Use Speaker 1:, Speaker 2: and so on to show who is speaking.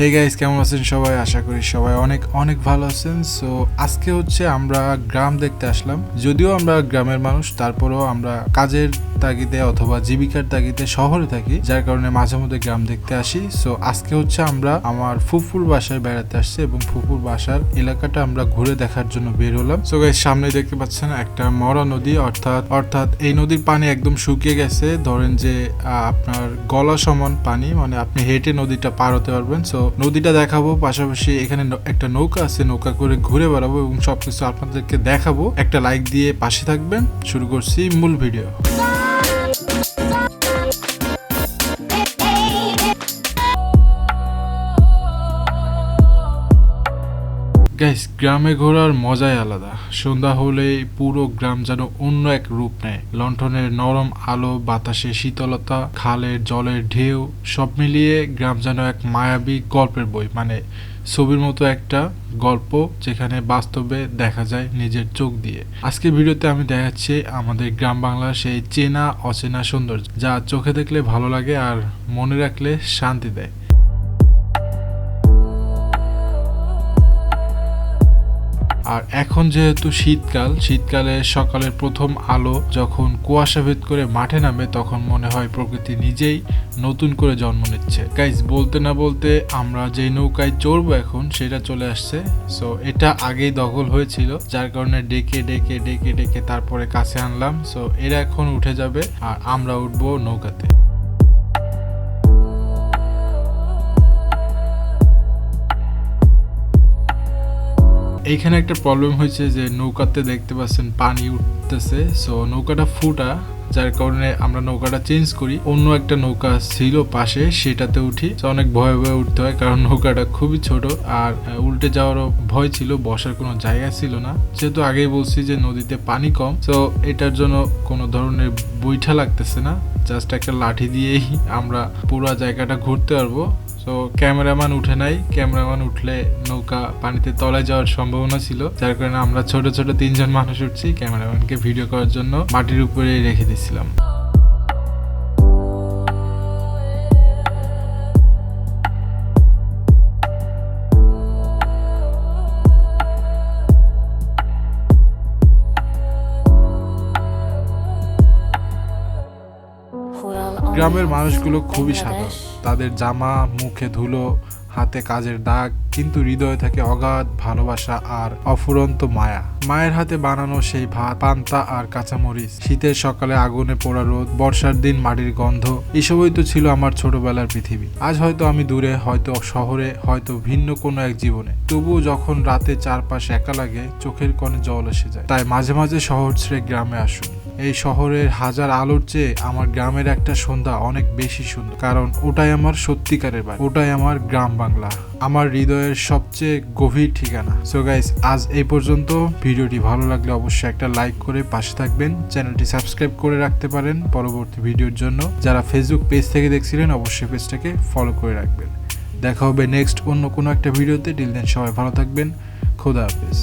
Speaker 1: Hey guys কেমন আছেন সবাই? আশা করি সবাই অনেক অনেক ভালো আছেন। সো আজকে হচ্ছে আমরা গ্রাম দেখতে আসলাম। যদিও আমরা গ্রামের মানুষ, তারপরেও আমরা কাজের তাগিদে অথবা জীবিকার তাগিদে শহরে থাকি, যার কারণে মাঝে মধ্যে গ্রাম দেখতে আসি। সো আজকে হচ্ছে আমরা আমার ফুফুর বাসায় বেড়াতে আসছি এবং ফুফুর বাসার এলাকাটা আমরা ঘুরে দেখার জন্য বের হলাম। সো গাইস সামনে দেখতে পাচ্ছেন একটা মরা নদী, অর্থাৎ অর্থাৎ এই নদীর পানি একদম শুকিয়ে গেছে। ধরেন যে আপনার গলা সমান পানি মানে আপনি হেঁটে নদীটা পার হতে পারবেন। সো নদীটা দেখাবো, পাশাপাশি এখানে একটা নৌকা আছে, নৌকা করে ঘুরে বেড়াবো এবং সবকিছু আপনাদেরকে দেখাবো। একটা লাইক দিয়ে পাশে থাকবেন। শুরু করছি মূল ভিডিও গাইস গ্রামে ঘোরার মজাই আলাদা। সন্ধ্যা হলেই পুরো গ্রাম যেন অন্য এক রূপ নেয়। লণ্ঠনের নরম আলো, বাতাসে শীতলতা, খালের জলের ঢেউ, সব মিলিয়ে গ্রাম যেন এক মায়াবী গল্পের বই। মানে ছবির মতো একটা গল্প যেখানে বাস্তবে দেখা যায় নিজের চোখ দিয়ে। আজকে ভিডিওতে আমি দেখাচ্ছি আমাদের গ্রাম বাংলার সেই চেনা, অচেনা সৌন্দর্য, যা চোখে দেখলে ভালো লাগে আর মনে রাখলে শান্তি দেয়। আর এখন যেহেতু শীতকাল, শীতকালে সকালের প্রথম আলো যখন কুয়াশা ভেদ করে মাঠে নামে, তখন মনে হয় প্রকৃতি নিজেই নতুন করে জন্ম নিচ্ছে। গাইজ বলতে না বলতে আমরা যে নৌকায় চড়বো এখন, সেটা চলে আসছে। সো এটা আগেই দখল হয়েছিল, যার কারণে ডেকে ডেকে ডেকে ডেকে তারপরে কাছে আনলাম। সো এরা এখন উঠে যাবে আর আমরা উঠবো নৌকাতে। এইখানে একটা প্রবলেম হয়েছে যে নৌকাতে দেখতে পাচ্ছেন পানি উঠতেছে। সো নৌকাটা ফুটা, যার কারণে আমরা নৌকাটা চেঞ্জ করি। অন্য একটা নৌকা ছিল পাশে, সেটাতে উঠি। অনেক ভয়ে ভয়ে উঠতে হয়, কারণ নৌকাটা খুবই ছোট। আর উল্টে যাওয়ারও ভয় ছিল, বসার কোনো জায়গা ছিল না। যেহেতু আগেই বলছি যে নদীতে পানি কম তো এটার জন্য কোনো ধরনের বৈঠা লাগতেছে না। জাস্ট একটা লাঠি দিয়েই আমরা পুরো জায়গাটা ঘুরতে পারব। তো ক্যামেরাম্যান উঠে নাই। ক্যামেরাম্যান উঠলে নৌকা পানিতে তলায় যাওয়ার সম্ভাবনা ছিল, যার কারণে আমরা ছোট ছোট তিনজন মানুষ উঠছি। ক্যামেরাম্যানকে ভিডিও করার জন্য মাটির উপরে রেখে দিছিলাম। গ্রামের মানুষগুলো খুবই সাধারণ। তাদের জামা, মুখে ধুলো, হাতে কাজের দাগ, কিন্তু হৃদয়ে থাকে অগাধ ভালোবাসা আর অফুরন্ত মায়া। মায়ের হাতে বানানো সেই ভাত, পান্তা আর কাঁচামরিচ, শীতের সকালে আগুনে পোড়া রোদ, বর্ষার দিন মাটির গন্ধ, এসবই তো ছিল আমার ছোটবেলার পৃথিবী। আজ হয়তো আমি দূরে, হয়তো শহরে, হয়তো ভিন্ন কোনো এক জীবনে। তবুও যখন রাতে চারপাশ একা লাগে, চোখের কোণে জল এসে যায়। তাই মাঝে মাঝে শহর ছেড়ে গ্রামে আসুন। এই শহরের হাজার আলোর চেয়ে আমার গ্রামের একটা সন্ধ্যা অনেক বেশি সুন্দর। কারণ ওটাই আমার সত্যিকারের বাড়ি। ওটাই আমার গ্রাম বাংলা। আমার হৃদয়ের সবচেয়ে গভীর ঠিকানা। সো গাইস আজ এই পর্যন্ত। ভিডিওটি ভালো লাগলে অবশ্যই একটা লাইক করে পাশে থাকবেন। চ্যানেলটি সাবস্ক্রাইব করে রাখতে পারেন পরবর্তী ভিডিওর জন্য। যারা ফেসবুক পেজ থেকে দেখছিলেন, অবশ্যই পেজটাকে ফলো করে রাখবেন। দেখা হবে নেক্সট অন্য কোনো একটা ভিডিওতে। ডিল দেন সবাই ভালো থাকবেন। খোদা হাফেজ।